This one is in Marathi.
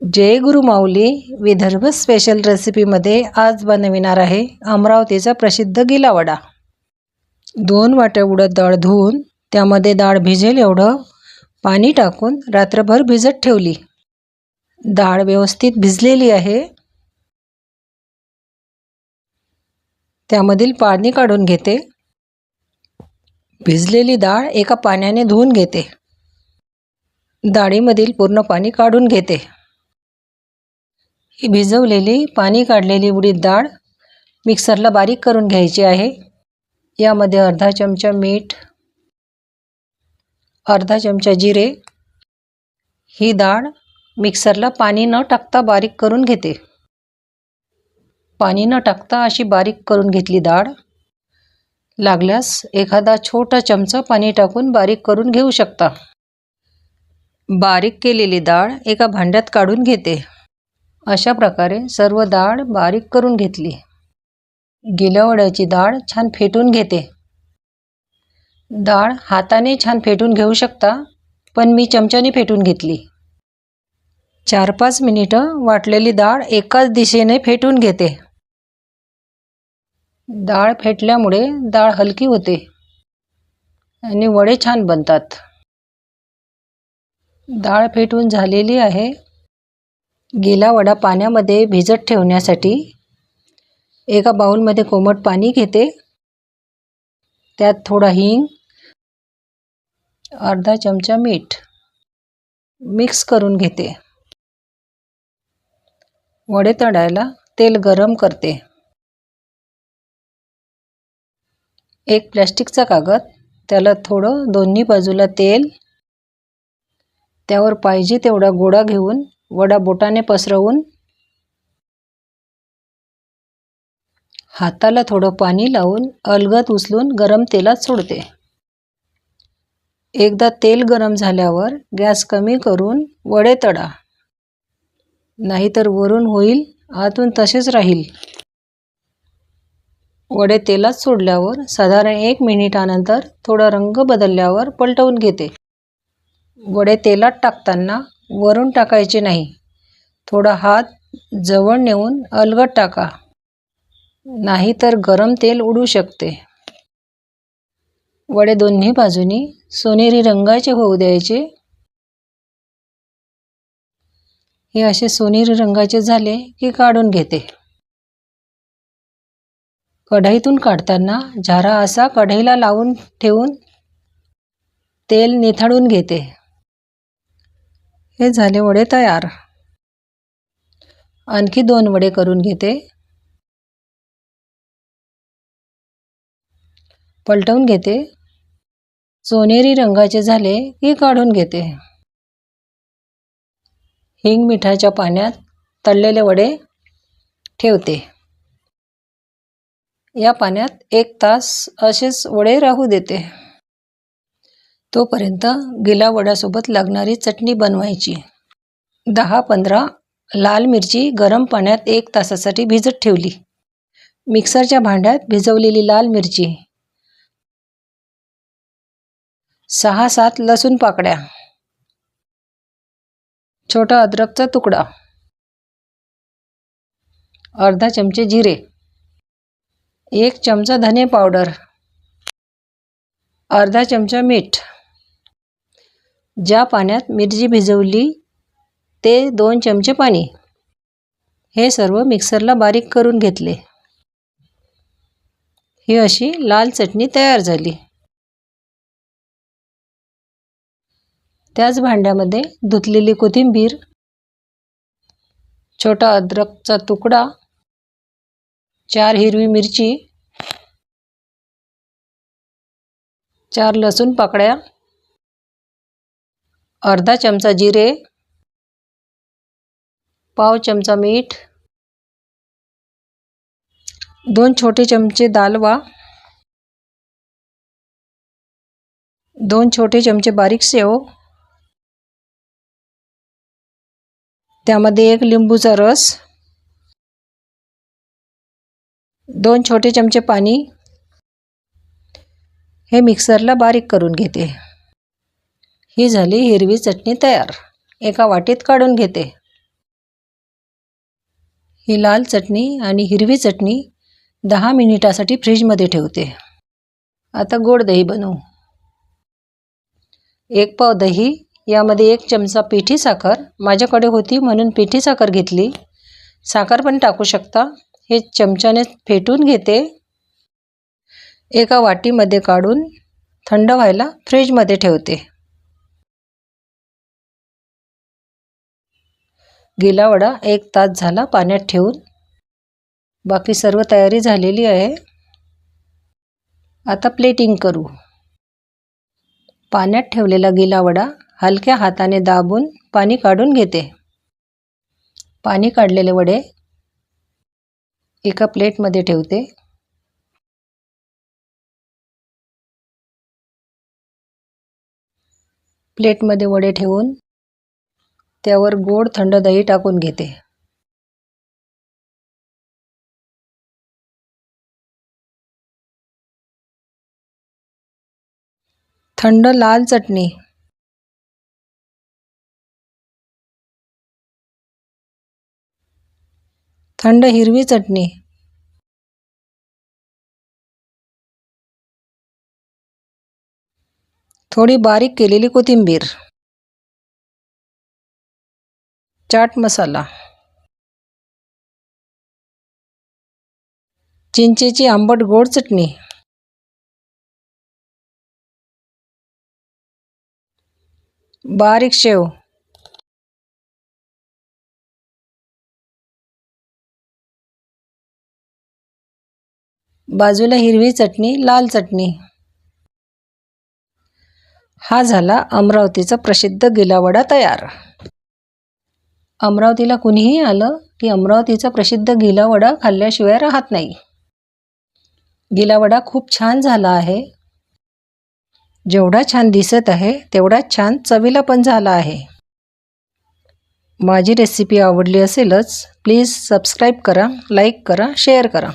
जय गुरुमाऊली विदर्भ स्पेशल रेसिपीमध्ये आज बनविणार आहे अमरावतीचा प्रसिद्ध गिलावडा दोन वाट्या उडद डाळ धुवून त्यामध्ये डाळ भिजेल एवढं पाणी टाकून रात्रभर भिजत ठेवली. डाळ व्यवस्थित भिजलेली आहे. त्यामधील पाणी काढून घेते. भिजलेली डाळ एका पाण्याने धुवून घेते. डाळीमधील पूर्ण पाणी काढून घेते. ही भिजवलेली पाणी काढलेली उडीद डाळ मिक्सरला बारीक करून घ्यायची आहे. यामध्ये अर्धा चमचा मीठ अर्धा चमचा जिरे ही डाळ मिक्सरला पाणी न टाकता बारीक करून घेते. पाणी न टाकता अशी बारीक करून घेतली डाळ लागल्यास एखादा छोटा चमचा पाणी टाकून बारीक करून घेऊ शकता. बारीक केलेली डाळ एका भांड्यात काढून घेते. अशा प्रकारे सर्व डाळ बारीक करून घेतली. गिलवड्याची डाळ छान फेटून घेते. डाळ हाताने छान फेटून घेऊ शकता पण मी चमच्याने फेटून घेतली. चार पाच मिनिटं वाटलेली डाळ एकाच दिशेने फेटून घेते. डाळ फेटल्यामुळे डाळ हलकी होते आणि वडे छान बनतात. डाळ फेटून झालेली आहे वडा पाण्यामध्ये भिजत ठेवण्यासाठी. एका बाऊलमध्ये कोमट पाणी घेते. त्यात थोडा हिंग अर्धा चमचा मीठ मिक्स करून घेते. वडे तळायला तेल गरम करते. एक प्लॅस्टिकचा कागद त्याला थोडं दोन्ही बाजूला तेल त्यावर पाहिजे तेवढा गोळा घेऊन वडा बोटाने पसरवून हाताला थोडं पाणी लावून अलगद उचलून गरम तेलात सोडते. एकदा तेल गरम झाल्यावर गॅस कमी करून वडे तडा. नाहीतर वरून होईल आतून तसेच राहील. वडे तेलात सोडल्यावर साधारण एक मिनिटानंतर थोडा रंग बदलल्यावर पलटवून घेते. वडे तेलात टाकताना वरून टाकायचे नाही. थोडा हात जवळ नेऊन अलगट टाका. नाहीतर गरम तेल उडू शकते. वडे दोन्ही बाजूनी सोनेरी रंगाचे होऊ द्यायचे. हे असे सोनेरी रंगाचे झाले की काढून घेते. कढईतून काढताना झारा असा कढईला लावून ठेवून तेल निथाडून घेते. हे झाले वडे तयार. आणखी दोन वडे करून घेते. पलटवून घेते. सोनेरी रंगाचे झाले की काढून घेते. हिंग मिठाच्या पाण्यात तळलेले वडे ठेवते. या पाण्यात एक तास असेच वडे राहू देते. तोपर्यंत गिला वड्यासोबत लागणारी चटणी बनवायची. दहा पंधरा लाल मिरची गरम पाण्यात एक तासासाठी भिजत ठेवली. मिक्सरच्या भांड्यात भिजवलेली लाल मिरची. सहा सात लसूण पाकड्या छोटा अद्रकचा तुकडा. अर्धा चमचे जिरे. एक चमचा धने पावडर. अर्धा चमचा मीठ. ज्या पाण्यात मिरची भिजवली ते दोन चमचे पाणी. हे सर्व मिक्सरला बारीक करून घेतले. ही अशी लाल चटणी तयार झाली. त्याच भांड्यामध्ये धुतलेली कोथिंबीर छोटा अद्रकचा तुकडा चार हिरवी मिरची चार लसूण पाकळ्या अर्धा चमचा जिरे पाव चमचा मीठ दोन छोटे चमचे दालवा दोन छोटे चमचे बारीक सेव त्यामध्ये एक लिंबूचा रस दोन छोटे चमचे पाणी. हे मिक्सरला बारीक करून घेते. ही झाली हिरवी चटणी तयार. एका वाटीत काढून घेते. ही लाल चटणी आणि हिरवी चटणी दहा मिनिटासाठी फ्रीजमध्ये ठेवते. आता गोड दही बनवू. एक पाव दही यामध्ये एक चमचा पिठी साखर माझ्याकडे होती म्हणून पिठी साखर घेतली. साखर पण टाकू शकता. हे चमच्याने फेटून घेते. एका वाटीमध्ये काढून थंड व्हायला फ्रीजमध्ये ठेवते. गिलावडा एक तास झाला पाण्यात ठेवून. बाकी सर्व तयारी झालेली आहे. आता प्लेटिंग करू. पाण्यात ठेवलेला गिलावडा हलक्या हाताने दाबून पाणी काढून घेते. पाणी काढलेले वडे एका प्लेटमध्ये ठेवते. प्लेटमध्ये वडे ठेवून त्यावर गोड थंड दही टाकून घेते. थंड लाल चटणी. थंड हिरवी चटणी. थोडी बारीक केलेली कोथिंबीर. चाट मसाला. चिंचेची आंबट गोड चटणी. बारीक शेव. बाजूला हिरवी चटणी लाल चटणी. हा झाला अमरावतीचा प्रसिद्ध गिलावडा तयार. अमरावतीला कुणीही आलं की अमरावतीचा प्रसिद्ध गिलावडा खाल्ल्याशिवाय राहत नाही. गिलावडा खूप छान झाला आहे. जेवढा छान दिसत आहे तेवढाच छान चवीला पण झाला आहे. माझी रेसिपी आवडली असेलच प्लीज सबस्क्राईब करा लाईक करा शेअर करा.